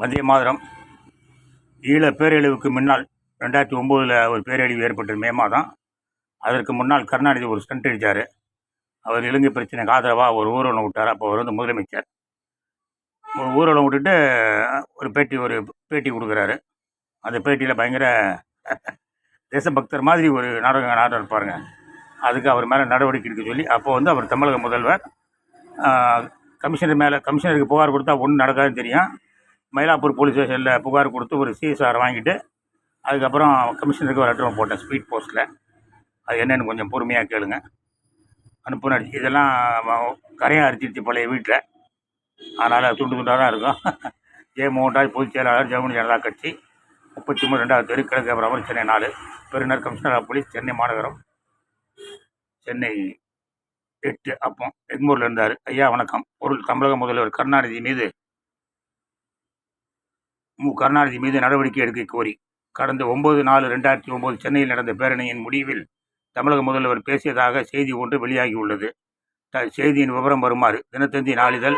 வந்தே மாதரம். ஈழ பேரழிவுக்கு முன்னால் ரெண்டாயிரத்தி ஒம்போதில் ஒரு பேரழிவு ஏற்பட்டது மே மாதம். அதற்கு முன்னால் கருணாநிதி ஒரு ஸ்டண்ட் அடித்தார் அவர் இலங்கை பிரச்சனைக்கு ஆதரவாக ஒரு ஊர்வலம் விட்டார். அப்போ அவர் வந்து முதலமைச்சர். ஒரு ஊர்வலம் விட்டுட்டு ஒரு பேட்டி ஒரு பேட்டி கொடுக்குறாரு. அந்த பேட்டியில் பயங்கர தேசபக்தர் மாதிரி ஒரு நாடகம் நாடகம் இருப்பாருங்க அதுக்கு அவர் மேலே நடவடிக்கை எடுக்க சொல்லி அப்போ வந்து அவர் தமிழக முதல்வர் கமிஷனர் மேலே கமிஷனருக்கு புகார் கொடுத்தா ஒன்றும் நடக்காதுன்னு தெரியும். மயிலாப்பூர் போலீஸ் ஸ்டேஷனில் புகார் கொடுத்து ஒரு சிஎஸ்ஆர் வாங்கிட்டு அதுக்கப்புறம் கமிஷனருக்கு ஒரு லெட்டர் போட்டேன் ஸ்பீட் போஸ்ட்டில் அது என்னென்னு கொஞ்சம் பொறுமையாக கேளுங்க. அனுப்புன இதெல்லாம் கரையை அரிச்சிருச்சு பழைய வீட்டில். அதனால் துண்டு துண்டாக தான் இருக்கும். ஜெய மோகன்ராஜ் பொதுச் செயலாளர் ஜெர்மனி ஜனதா கட்சி முப்பத்தி மூணு ரெண்டாவது தெரு கிழக்கு அப்புறம் சென்னை நாலு. பெருநர் கமிஷனர் ஆஃப் போலீஸ் சென்னை மாநகரம். சென்னை எட்டு அப்போ எக்மூரில் இருந்தார். ஐயா வணக்கம். பொருள் தமிழக முதல்வர் கருணாநிதி மீது மு. கருணாநிதி மீது நடவடிக்கை எடுக்க கோரி கடந்த ஒன்பது நாலு ரெண்டாயிரத்தி ஒன்பது சென்னையில் நடந்த பேரணியின் முடிவில் தமிழக முதல்வர் பேசியதாக செய்தி ஒன்று வெளியாகியுள்ளது. த- செய்தியின் விவரம் வருமாறு தினத்தந்தி நாளிதழ்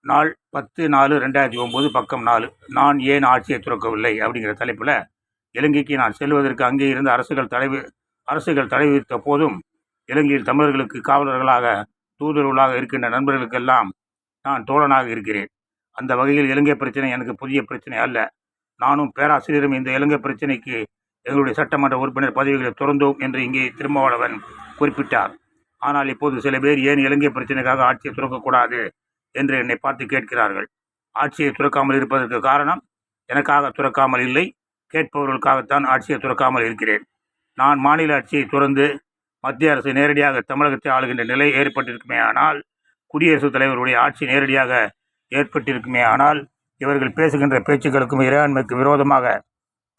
நாள் பத்து நாலு ரெண்டாயிரத்தி ஒம்பது பக்கம் நாலு. நான் ஏன் ஆட்சியை துறக்கவில்லை? அப்படிங்கிற தலைப்பில் இலங்கைக்கு நான் செல்வதற்கு அங்கே இருந்த அரசுகள் தடை அரசுகள் தடை விதித்த போதும் இலங்கையில் தமிழர்களுக்கு காவலர்களாக தூதர்களாக இருக்கின்ற நண்பர்களுக்கெல்லாம் நான் தோழனாக இருக்கிறேன். அந்த வகையில் இலங்கை பிரச்சனை எனக்கு புதிய பிரச்சனை அல்ல. நானும் பேராசிரியரும் இந்த இலங்கை பிரச்சனைக்கு எங்களுடைய சட்டமன்ற உறுப்பினர் பதவிகளை துறந்தோம் என்று இங்கே திருமாவளவன் குறிப்பிட்டார். ஆனால் இப்போது சில பேர் ஏன் இலங்கை பிரச்சனைக்காக ஆட்சியை துறக்கக்கூடாது என்று என்னை பார்த்து கேட்கிறார்கள். ஆட்சியை துறக்காமல் இருப்பதற்கு காரணம் எனக்காக துறக்காமல் இல்லை கேட்பவர்களுக்காகத்தான் ஆட்சியை துறக்காமல் இருக்கிறேன். நான் மாநில ஆட்சியை துறந்து மத்திய அரசு நேரடியாக தமிழகத்தை ஆளுகின்ற நிலை ஏற்பட்டிருக்குமே ஆனால் குடியரசுத் தலைவருடைய ஆட்சி நேரடியாக ஏற்பட்டிருக்குமே. ஆனால் இவர்கள் பேசுகின்ற பேச்சுக்களுக்கும் இறையாண்மைக்கு விரோதமாக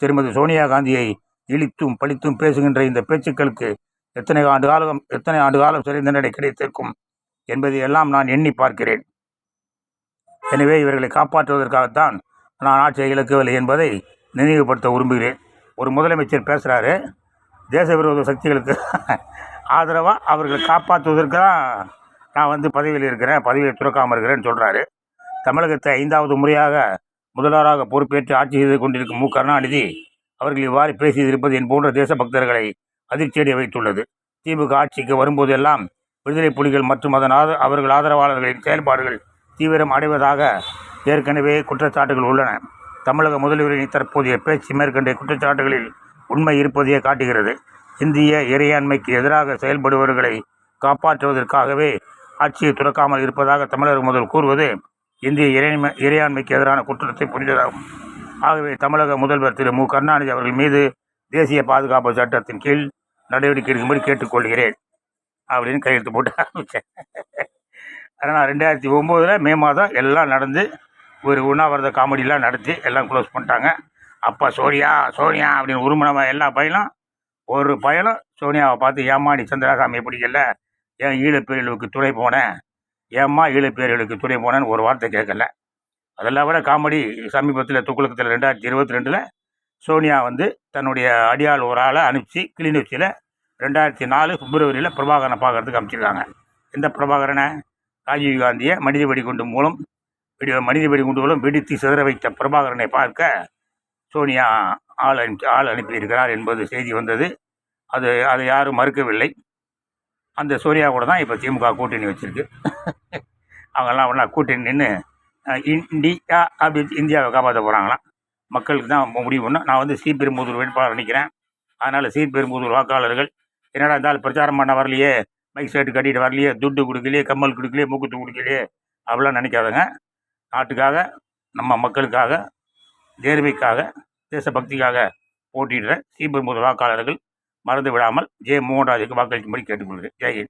திருமதி சோனியா காந்தியை இழித்தும் பழித்தும் பேசுகின்ற இந்த பேச்சுக்களுக்கு எத்தனை ஆண்டு காலம் எத்தனை ஆண்டு காலம் சிறை தண்டனை கிடைத்திருக்கும் என்பதை எல்லாம் நான் எண்ணி பார்க்கிறேன். எனவே இவர்களை காப்பாற்றுவதற்காகத்தான் நான் ஆட்சியை இழக்கவில்லை என்பதை நினைவுபடுத்த விரும்புகிறேன். ஒரு முதலமைச்சர் பேசுகிறாரு தேச விரோத சக்திகளுக்கு ஆதரவாக அவர்களை காப்பாற்றுவதற்கு தான் நான் வந்து பதவியில் இருக்கிறேன் பதவியை துறக்காமல் இருக்கிறேன்னு சொல்கிறாரு தமிழகத்தை ஐந்தாவது முறையாக முதல்வராக பொறுப்பேற்று ஆட்சி செய்து கொண்டிருக்கும் மு. கருணாநிதி அவர்கள் இவ்வாறு பேசியிருப்பது என் போன்ற தேசபக்தர்களை அதிர்ச்சியடைய வைத்துள்ளது. திமுக ஆட்சிக்கு வரும்போதெல்லாம் விடுதலை புலிகள் மற்றும் அதன் ஆத அவர்கள் ஆதரவாளர்களின் செயல்பாடுகள் தீவிரம் அடைவதாக ஏற்கனவே குற்றச்சாட்டுகள் உள்ளன. தமிழக முதல்வரின் தற்போதைய பேச்சு மேற்கண்ட குற்றச்சாட்டுகளில் உண்மை இருப்பதையே காட்டுகிறது. இந்திய இறையாண்மைக்கு எதிராக செயல்படுபவர்களை காப்பாற்றுவதற்காகவே ஆட்சியை துறக்காமல் இருப்பதாக தமிழக முதல் கூறுவது இந்திய இறைமை இறையாண்மைக்கு எதிரான குற்றத்தை புரிந்ததாகும். ஆகவே தமிழக முதல்வர் திரு மு. கருணாநிதி அவர்கள் மீது தேசிய பாதுகாப்பு சட்டத்தின் கீழ் நடவடிக்கை எடுக்கும்படி கேட்டுக்கொள்கிறேன். அப்படின்னு கையெழுத்து போட்டு ஆரம்பித்தேன் அதனால் ரெண்டாயிரத்தி ஒம்போதில் மே மாதம் எல்லாம் நடந்து ஒரு உண்ணாவிரத காமெடியெலாம் நடத்தி எல்லாம் க்ளோஸ் பண்ணிட்டாங்க. அப்பா சோனியா சோனியா அப்படின்னு உருமணமாக எல்லா பையனும் ஒரு பயலும் சோனியாவை பார்த்து ஏம்மா நீ எப்படி பிடிக்கல ஏன் ஈழப்பிரிவுக்கு துணை போனேன் ஏம்மா ஈழப்பேரலுக்கு துணை போனேன்னு ஒரு வார்த்தை கேட்கல. அதெல்லாம் விட காமெடி சமீபத்தில் துக்குலக்கத்தில் ரெண்டாயிரத்தி இருபத்தி ரெண்டில் சோனியா வந்து தன்னுடைய அடியாள் ஒரு ஆளை அனுப்பிச்சு கிளிநொச்சியில் ரெண்டாயிரத்தி நாலு பிப்ரவரியில் பிரபாகரனை பார்க்கறதுக்கு அனுப்பிச்சிருக்காங்க. இந்த பிரபாகரனை? ராஜீவ் காந்தியை மனித வெடிகுண்டு மூலம் வெடி மனித வெடிகுண்டு மூலம் வெடித்து சிதற வைத்த பிரபாகரனை பார்க்க சோனியா ஆள் அனுப்பி ஆள் அனுப்பியிருக்கிறார் என்பது செய்தி வந்தது. அது அதை யாரும் மறுக்கவில்லை. அந்த சோனியா கூட தான் இப்போ திமுக கூட்டணி வச்சுருக்கு. அவங்கெல்லாம் ஒன்றா கூட்டணி நின்று இந்தியா அப்படி இந்தியாவை காப்பாற்ற போகிறாங்களாம் மக்களுக்கு தான் முடிவு ஒன்று நான் வந்து ஸ்ரீபெரும்புதூர் வேட்பாளர் நிற்கிறேன் அதனால் சீர்பெரும்புதூர் வாக்காளர்கள் என்னடா இருந்தாலும் பிரச்சாரம் பண்ண வரலையே? மைக் செட்டு கட்டிட்டு வரலையே? துட்டு கொடுக்கலையே? கம்மல் கொடுக்கலையே? மூக்குத்து கொடுக்கலையே? அப்படிலாம் நினைக்காதங்க. நாட்டுக்காக நம்ம மக்களுக்காக நேர்மைக்காக தேசபக்திக்காக போட்டியிடுற ஸ்ரீபெரும்புதூர் வாக்காளர்கள் மறந்து விடாமல் ஜெய மோகன்ராஜுக்கு வாக்களிக்கும்படி கேட்டுக்கொள்கிறேன். ஜெய்